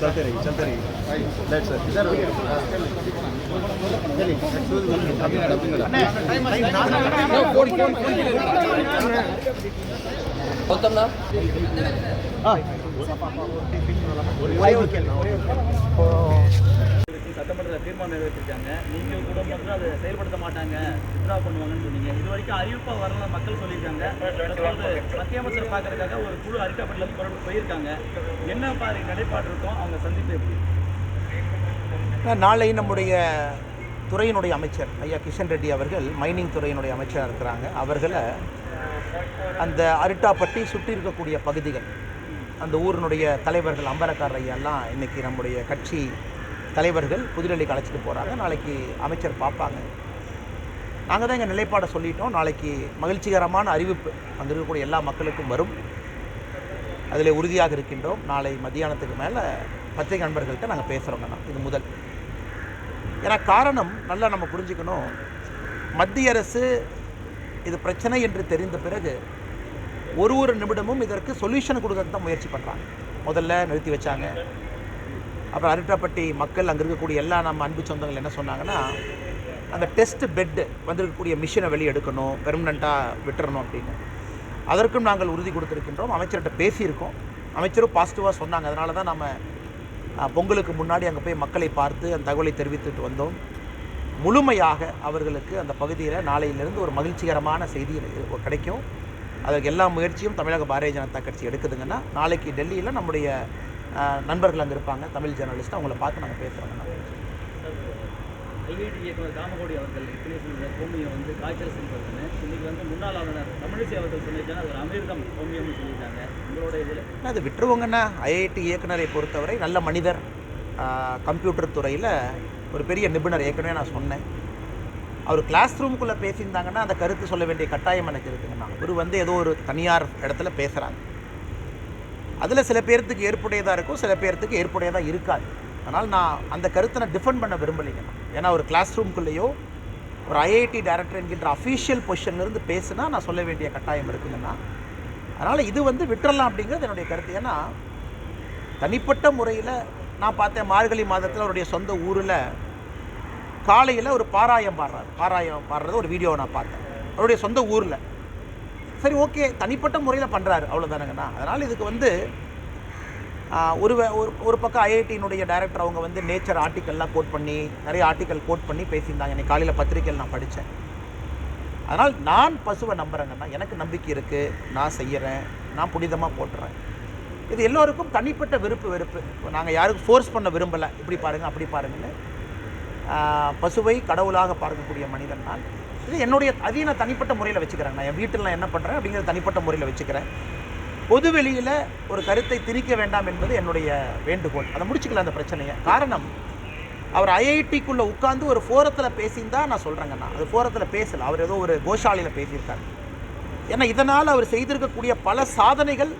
चलते रहिए चलते रहिए लेट सर इधर गौतम ना हाँ சட்டமன்றத்தில் தீர்மானம் நிறைவேற்றிருக்காங்க. நீங்கள் கூட மட்டும் அதை செயல்படுத்த மாட்டாங்க. வித்ரா பண்ணுவாங்கன்னு சொன்னீங்க. இது வரைக்கும் அறிவிப்பாக வரலாம் மக்கள் சொல்லியிருக்காங்க. மத்திய அமைச்சர் பார்க்கறதுக்காக ஒரு குழு அரிக்காப்பட்டிலேருந்து புறப்பட்டு போயிருக்காங்க. என்ன பாரு நிலைப்பாடு இருக்கும் அவங்க சந்திப்பு எப்படி? நாளை நம்முடைய துறையினுடைய அமைச்சர் ஐயா கிஷன் ரெட்டி அவர்கள் மைனிங் துறையினுடைய அமைச்சராக இருக்கிறாங்க. அவர்களை அந்த அரிட்டாப்பட்டி சுற்றி இருக்கக்கூடிய பகுதிகள் அந்த ஊரினுடைய தலைவர்கள் அம்பரக்காரர் ஐயாலாம் இன்னைக்கு நம்முடைய கட்சி தலைவர்கள் புதுடெல்லிக்கு அழைச்சிட்டு போகிறாங்க நாளைக்கு அமைச்சர் பார்ப்பாங்க. நாங்கள் தான் எங்கள் நிலைப்பாடை சொல்லிட்டோம். நாளைக்கு மகிழ்ச்சிகரமான அறிவிப்பு வந்திருக்கக்கூடிய இருக்கக்கூடிய எல்லா மக்களுக்கும் வரும். அதில் உறுதியாக இருக்கின்றோம். நாளை மத்தியானத்துக்கு மேலே பத்திரிகை நண்பர்கள்ட்ட நாங்கள் பேசுகிறோங்கண்ணா இது முதல். ஏன்னா காரணம் நல்லா நம்ம புரிஞ்சுக்கணும். மத்திய அரசு இது பிரச்சனை என்று தெரிந்த பிறகு ஒரு ஒரு நிமிடமும் இதற்கு சொல்யூஷன் கொடுக்கறதுக்கு தான் முயற்சி பண்ணுறாங்க முதல்ல நிறுத்தி வச்சாங்க. அப்புறம் அருட்டாப்பட்டி மக்கள் அங்கே இருக்கக்கூடிய எல்லா நம்ம அன்பு சொந்தங்கள் என்ன சொன்னாங்கன்னா அந்த டெஸ்ட் பெட்டு வந்திருக்கக்கூடிய மிஷினை வெளியே எடுக்கணும் பெர்மனண்ட்டாக விட்டுறணும் அப்படின்னு. அதற்கும் நாங்கள் உறுதி கொடுத்துருக்கின்றோம். அமைச்சர்கிட்ட பேசியிருக்கோம். அமைச்சரும் பாசிட்டிவாக சொன்னாங்க. அதனால தான் நம்ம பொங்கலுக்கு முன்னாடி அங்கே போய் மக்களை பார்த்து அந்த தகவலை தெரிவித்துட்டு வந்தோம். முழுமையாக அவர்களுக்கு அந்த பகுதியில் நாளையிலிருந்து ஒரு மகிழ்ச்சிகரமான செய்தி கிடைக்கும். அதற்கு எல்லா முயற்சியும் தமிழக பாரதிய ஜனதா கட்சி எடுக்குதுங்கன்னா நாளைக்கு டெல்லியில் நம்முடைய நண்பர்கள் அங்கே இருப்பாங்க தமிழ் ஜேர்னலிஸ்ட் அவங்கள பார்த்து நாங்கள் பேசுகிறோங்கண்ணா ஐஐடி இயக்குனர் காமகோடி அவர்கள் ஏற்கனவே சொல்லுற கோமியம் வந்து காய்ச்சல் செல்வதுன்னு இன்னைக்கு வந்து முன்னாள் ஆளுநர் தமிழிசை அவர்கள் சொல்லியிருக்காங்க அது அமிர்தம் கோமியம்னு சொல்லியிருக்காங்க. உங்களோட இதில்? அது விட்டுருவோங்கண்ணா. ஐஐடி இயக்குனரை பொறுத்தவரை நல்ல மனிதர். கம்ப்யூட்டர் துறையில் ஒரு பெரிய நிபுணர் ஏற்கனவே நான் சொன்னேன். அவர் கிளாஸ் ரூமுக்குள்ளே பேசியிருந்தாங்கன்னா அந்த கருத்து சொல்ல வேண்டிய கட்டாயம் எனக்கு இருக்குங்கண்ணா. அவர் வந்து ஏதோ ஒரு தனியார் இடத்துல பேசுகிறாங்க அதில் சில பேர்த்துக்கு ஏற்புடையதாக இருக்கும் சில பேர்த்துக்கு ஏற்புடையதாக இருக்காது. அதனால் நான் அந்த கருத்தை நான் டிஃபெண்ட் பண்ண விரும்பலைங்கண்ணா ஏன்னா ஒரு கிளாஸ் ரூம்குள்ளேயோ ஒரு ஐஐடி டைரக்டர் என்கின்ற அஃபீஷியல் பொசிஷன்லேருந்து பேசுனா நான் சொல்ல வேண்டிய கட்டாயம் இருக்குங்கண்ணா அதனால் இது வந்து விட்டுறலாம் அப்படிங்கிறது என்னுடைய கருத்து. ஏன்னா தனிப்பட்ட முறையில் நான் பார்த்தேன் மார்கழி மாதத்தில் அவருடைய சொந்த ஊரில் காலையில் ஒரு பாராயம் பாடுறாரு. பாராயம் பாடுறது ஒரு வீடியோவை நான் பார்த்தேன். அவருடைய சொந்த ஊரில். சரி ஓகே. தனிப்பட்ட முறையில் பண்ணுறாரு அவ்வளோதானுங்கண்ணா அதனால் இதுக்கு வந்து ஒரு ஒரு ஒரு பக்கம் ஐஐடியினுடைய டைரக்டர் அவங்க வந்து நேச்சர் ஆர்டிக்கல்லாம் கோட் பண்ணி நிறைய ஆர்டிக்கல் கோட் பண்ணி பேசியிருந்தாங்க. இன்னைக்கு காலையில் பத்திரிக்கையில் நான் படித்தேன் அதனால் நான் பசுவை நம்புகிறேங்கன்னா எனக்கு நம்பிக்கை இருக்குது நான் செய்கிறேன் நான் புனிதமாக போட்டுறேன். இது எல்லோருக்கும் தனிப்பட்ட விருப்பு வெறுப்பு. நாங்கள் யாருக்கும் ஃபோர்ஸ் பண்ண விரும்பலை. இப்படி பாருங்கள் அப்படி பாருங்கன்னு பசுவை கடவுளாக பார்க்கக்கூடிய மனிதன் நான். இது என்னுடைய அதையும் நான் தனிப்பட்ட முறையில் வச்சுக்கிறேன். நான் என் வீட்டில் நான் என்ன பண்ணுறேன் அப்படிங்கிறத தனிப்பட்ட முறையில் வச்சுக்கிறேன். பொது வெளியில் ஒரு கருத்தை திணிக்க வேண்டாம் என்பது என்னுடைய வேண்டுகோள். அதை முடிச்சுக்கலாம் அந்த பிரச்சனையை. காரணம் அவர் ஐஐடிக்குள்ளே உட்காந்து ஒரு ஃபோரத்தில் பேசியிருந்தா நான் சொல்கிறேங்கண்ணா அது ஃபோரத்தில் பேசலை. அவர் ஏதோ ஒரு கோஷாலையில் பேசியிருக்காரு. ஏன்னா இதனால் அவர் செய்திருக்கக்கூடிய பல சாதனைகள்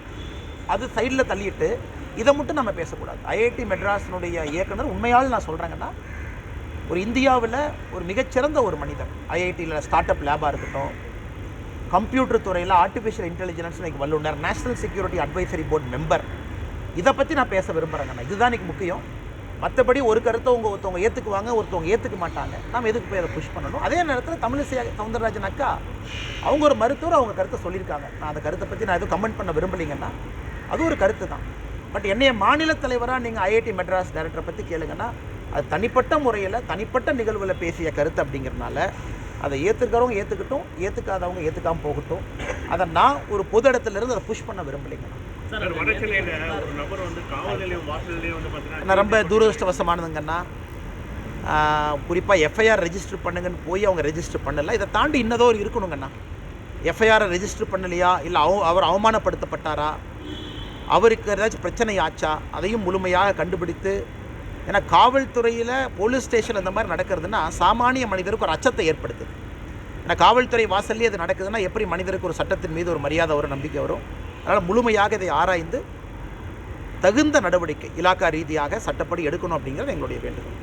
அது சைடில் தள்ளிட்டு இதை மட்டும் நம்ம பேசக்கூடாது. ஐஐடி மெட்ராஸினுடைய இயக்குனர் உண்மையால் நான் சொல்கிறேங்கன்னா ஒரு இந்தியாவில் ஒரு மிகச்சிறந்த ஒரு மனிதர் ஐஐடியில் ஸ்டார்ட் அப் லேபாக இருக்கட்டும் கம்ப்யூட்டர் துறையில் ஆர்டிஃபிஷியல் இன்டெலிஜென்ஸ் இன்றைக்கி வல்லுநர் national security advisory board member இதை பற்றி நான் பேச விரும்புகிறேங்கண்ணா இதுதான் இன்றைக்கி முக்கியம். மற்றபடி ஒரு கருத்தை உங்க ஒருத்தவங்க ஏற்றுக்குவாங்க ஒருத்தவங்க ஏற்றுக்க மாட்டாங்க. நாம் எதுக்கு போய் அதை புஷ் பண்ணணும்? அதே நேரத்தில் தமிழிசை சவுந்தரராஜன் அக்கா அவங்க ஒரு மருத்துவர் அவங்க கருத்தை சொல்லியிருக்காங்க. நான் அந்த கருத்தை பற்றி நான் எதுவும் கமெண்ட் பண்ண விரும்பலைங்கன்னா அது ஒரு கருத்து தான் பட் என்னைய மாநில தலைவராக நீங்கள் ஐஐடி மெட்ராஸ் டைரக்டரை பற்றி கேளுங்கன்னா அது தனிப்பட்ட முறையில் தனிப்பட்ட நிகழ்வில் பேசிய கருத்து அப்படிங்கிறனால அதை ஏற்றுக்கிறவங்க ஏற்றுக்கட்டும் ஏற்றுக்காதவங்க ஏற்றுக்காம போகட்டும். அதை நான் ஒரு பொது இடத்துல இருந்து அதை புஷ் பண்ண பார்த்தீங்கன்னா நான் ரொம்ப துரதிருஷ்டவசமானதுங்கண்ணா குறிப்பாக எஃப்ஐஆர் ரெஜிஸ்டர் பண்ணுங்கன்னு போய் அவங்க ரெஜிஸ்டர் பண்ணல. இதை தாண்டி இன்னதோ ஒரு இருக்கணுங்கண்ணா எஃப்ஐஆரை ரெஜிஸ்டர் பண்ணலையா? இல்லை அவ அவர் அவமானப்படுத்தப்பட்டாரா? அவருக்கு ஏதாச்சும் பிரச்சனை ஆச்சா? அதையும் முழுமையாக கண்டுபிடித்து ஏன்னா காவல்துறையில் போலீஸ் ஸ்டேஷன் இந்த மாதிரி நடக்கிறதுனா சாமானிய மனிதருக்கு ஒரு அச்சத்தை ஏற்படுத்துது. ஏன்னா காவல்துறை வாசல்லே அது நடக்குதுன்னா எப்படி மனிதருக்கு ஒரு சட்டத்தின் மீது ஒரு மரியாதை வரும் நம்பிக்கை வரும்? அதனால் முழுமையாக இதை ஆராய்ந்து தகுந்த நடவடிக்கை இலாக்கா ரீதியாக சட்டப்படி எடுக்கணும் அப்படிங்கிறது எங்களுடைய வேண்டுகோள்.